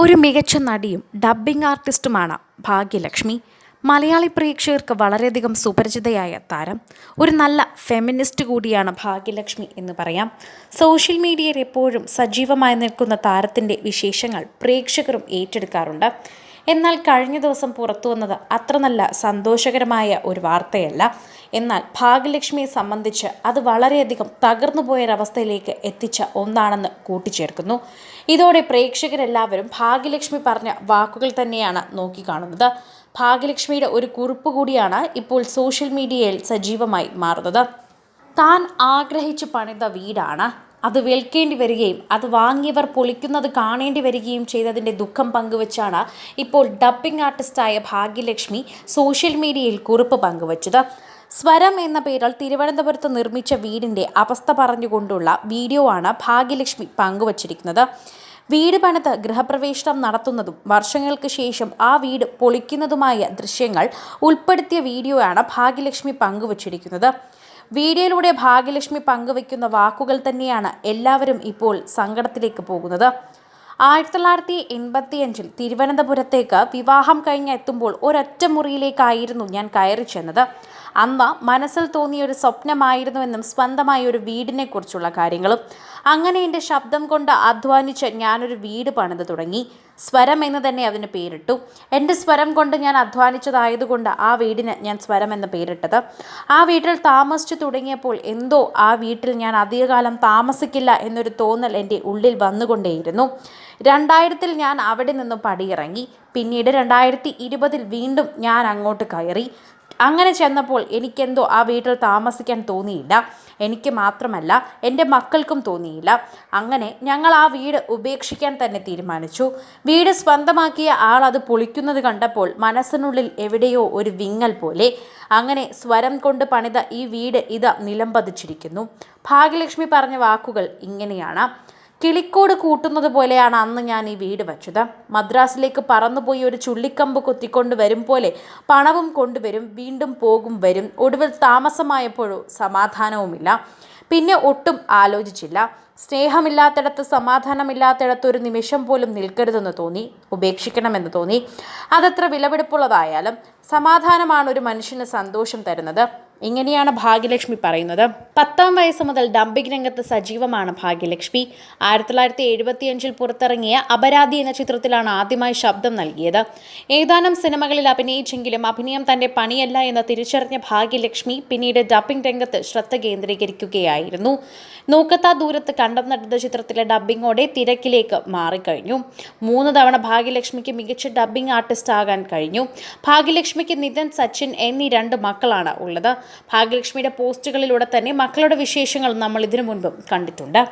ഒരു മികച്ച നടിയും ഡബ്ബിംഗ് ആർട്ടിസ്റ്റുമാണ് ഭാഗ്യലക്ഷ്മി. മലയാളി പ്രേക്ഷകർക്ക് വളരെയധികം സുപരിചിതയായ താരം. ഒരു നല്ല ഫെമിനിസ്റ്റ് കൂടിയാണ് ഭാഗ്യലക്ഷ്മി എന്ന് പറയാം. സോഷ്യൽ മീഡിയയിൽ എപ്പോഴും സജീവമായി നിൽക്കുന്ന താരത്തിന്റെ വിശേഷങ്ങൾ പ്രേക്ഷകരും ഏറ്റെടുക്കാറുണ്ട്. എന്നാൽ കഴിഞ്ഞ ദിവസം പുറത്തു വന്നത് അത്ര നല്ല സന്തോഷകരമായ ഒരു വാർത്തയല്ല. എന്നാൽ ഭാഗ്യലക്ഷ്മിയെ സംബന്ധിച്ച് അത് വളരെയധികം തകർന്നു പോയൊരവസ്ഥയിലേക്ക് എത്തിച്ച ഒന്നാണെന്ന് കൂട്ടിച്ചേർക്കുന്നു. ഇതോടെ പ്രേക്ഷകരെല്ലാവരും ഭാഗ്യലക്ഷ്മി പറഞ്ഞ വാക്കുകൾ തന്നെയാണ് നോക്കിക്കാണുന്നത്. ഭാഗ്യലക്ഷ്മിയുടെ ഒരു കുറിപ്പ് കൂടിയാണ് ഇപ്പോൾ സോഷ്യൽ മീഡിയയിൽ സജീവമായി മാറുന്നത്. താൻ ആഗ്രഹിച്ച് പണിത വീടാണ്. അത് വിൽക്കേണ്ടി വരികയും അത് വാങ്ങിയവർ പൊളിക്കുന്നത് കാണേണ്ടി വരികയും ചെയ്തതിന്റെ ദുഃഖം പങ്കുവച്ചാണ് ഇപ്പോൾ ഡബ്ബിംഗ് ആർട്ടിസ്റ്റായ ഭാഗ്യലക്ഷ്മി സോഷ്യൽ മീഡിയയിൽ കുറിപ്പ് പങ്കുവച്ചത്. സ്വരം എന്ന പേരിൽ തിരുവനന്തപുരത്ത് നിർമ്മിച്ച വീടിന്റെ അവസ്ഥ പറഞ്ഞുകൊണ്ടുള്ള വീഡിയോ ആണ് ഭാഗ്യലക്ഷ്മി പങ്കുവച്ചിരിക്കുന്നത്. വീട് പണിത് ഗൃഹപ്രവേശനം നടത്തുന്നതും വർഷങ്ങൾക്ക് ശേഷം ആ വീട് പൊളിക്കുന്നതുമായ ദൃശ്യങ്ങൾ ഉൾപ്പെടുത്തിയ വീഡിയോയാണ് ഭാഗ്യലക്ഷ്മി പങ്കുവച്ചിരിക്കുന്നത്. വീഡിയോയിലൂടെ ഭാഗ്യലക്ഷ്മി പങ്കുവയ്ക്കുന്ന വാക്കുകൾ തന്നെയാണ് എല്ലാവരും ഇപ്പോൾ സങ്കടത്തിലേക്ക് പോകുന്നത്. ആയിരത്തി തൊള്ളായിരത്തി എൺപത്തിയഞ്ചിൽ തിരുവനന്തപുരത്തേക്ക് വിവാഹം കഴിഞ്ഞ് എത്തുമ്പോൾ ഒരൊറ്റ മുറിയിലേക്കായിരുന്നു ഞാൻ കയറി ചെന്നത്. അന്ന് മനസ്സിൽ തോന്നിയ ഒരു സ്വപ്നമായിരുന്നുവെന്നും സ്വന്തമായ ഒരു വീടിനെ കുറിച്ചുള്ള കാര്യങ്ങളും. അങ്ങനെ എന്റെ ശബ്ദം കൊണ്ട് അധ്വാനിച്ച് ഞാനൊരു വീട് പണിത് തുടങ്ങി. സ്വരം എന്ന് തന്നെ അതിന് പേരിട്ടു. എന്റെ സ്വരം കൊണ്ട് ഞാൻ അധ്വാനിച്ചതായതുകൊണ്ട് ആ വീടിന് ഞാൻ സ്വരം എന്ന് പേരിട്ടത്. ആ വീട്ടിൽ താമസിച്ചു തുടങ്ങിയപ്പോൾ എന്തോ ആ വീട്ടിൽ ഞാൻ അധികകാലം താമസിക്കില്ല എന്നൊരു തോന്നൽ എന്റെ ഉള്ളിൽ വന്നുകൊണ്ടേയിരുന്നു. രണ്ടായിരത്തിൽ ഞാൻ അവിടെ നിന്ന് പടിയിറങ്ങി. പിന്നീട് രണ്ടായിരത്തി ഇരുപതിൽ വീണ്ടും ഞാൻ അങ്ങോട്ട് കയറി. അങ്ങനെ ചെന്നപ്പോൾ എനിക്കെന്തോ ആ വീട്ടിൽ താമസിക്കാൻ തോന്നിയില്ല. എനിക്ക് മാത്രമല്ല എന്റെ മക്കൾക്കും തോന്നിയില്ല. അങ്ങനെ ഞങ്ങൾ ആ വീട് ഉപേക്ഷിക്കാൻ തന്നെ തീരുമാനിച്ചു. വീട് സ്വന്തമാക്കിയ ആൾ അത് പൊളിക്കുന്നത് കണ്ടപ്പോൾ മനസ്സിനുള്ളിൽ എവിടെയോ ഒരു വിങ്ങൽ പോലെ. അങ്ങനെ സ്വരം കൊണ്ട് പണിത ഈ വീട് ഇത് നിലംപതിച്ചിരിക്കുന്നു ഭാഗ്യലക്ഷ്മി പറഞ്ഞ വാക്കുകൾ ഇങ്ങനെയാണ്. കിളിക്കോട് കൂട്ടുന്നത് പോലെയാണ് അന്ന് ഞാൻ ഈ വീട് വച്ചത്. മദ്രാസിലേക്ക് പറന്നുപോയി ഒരു ചുള്ളിക്കമ്പ് കൊത്തിക്കൊണ്ട് വരും പോലെ പണവും കൊണ്ടുവരും വീണ്ടും പോകും വരും. ഒടുവിൽ താമസമായപ്പോഴോ സമാധാനവുമില്ല. പിന്നെ ഒട്ടും ആലോചിച്ചില്ല. സ്നേഹമില്ലാത്തിടത്ത് സമാധാനമില്ലാത്തിടത്ത് ഒരു നിമിഷം പോലും നിൽക്കരുതെന്ന് തോന്നി. ഉപേക്ഷിക്കണമെന്ന് തോന്നി. അതത്ര വിലപിടിപ്പുള്ളതായാലും സമാധാനമാണ് ഒരു മനുഷ്യന് സന്തോഷം തരുന്നത്. ഇങ്ങനെയാണ് ഭാഗ്യലക്ഷ്മി പറയുന്നത്. പത്താം വയസ്സ് മുതൽ ഡംപിംഗ് രംഗത്ത് സജീവമാണ് ഭാഗ്യലക്ഷ്മി. ആയിരത്തി തൊള്ളായിരത്തി എഴുപത്തിയഞ്ചിൽ പുറത്തിറങ്ങിയ അപരാധി എന്ന ചിത്രത്തിലാണ് ആദ്യമായി ശബ്ദം നൽകിയത്. ഏതാനും സിനിമകളിൽ അഭിനയിച്ചെങ്കിലും അഭിനയം തന്റെ പണിയല്ല എന്ന് തിരിച്ചറിഞ്ഞ ഭാഗ്യലക്ഷ്മി പിന്നീട് ഡബിംഗ് രംഗത്ത് ശ്രദ്ധ കേന്ദ്രീകരിക്കുകയായിരുന്നു. നോക്കത്താ ദൂരത്ത് കണ്ടം നടന്ന ചിത്രത്തിലെ ഡബ്ബിങ്ങോടെ തിരക്കിലേക്ക് മാറിക്കഴിഞ്ഞു. മൂന്ന് തവണ ഭാഗ്യലക്ഷ്മിക്ക് മികച്ച ഡബ്ബിംഗ് ആർട്ടിസ്റ്റ് ആകാൻ കഴിഞ്ഞു. ഭാഗ്യലക്ഷ്മിക്ക് നിതൻ സച്ചിൻ എന്നീ രണ്ട് മക്കളാണ് ഉള്ളത്. ഭാഗ്യലക്ഷ്മിയുടെ പോസ്റ്റുകളിലൂടെ തന്നെ മക്കളുടെ വിശേഷങ്ങൾ നമ്മൾ ഇതിനു മുൻപും കണ്ടിട്ടുണ്ട്.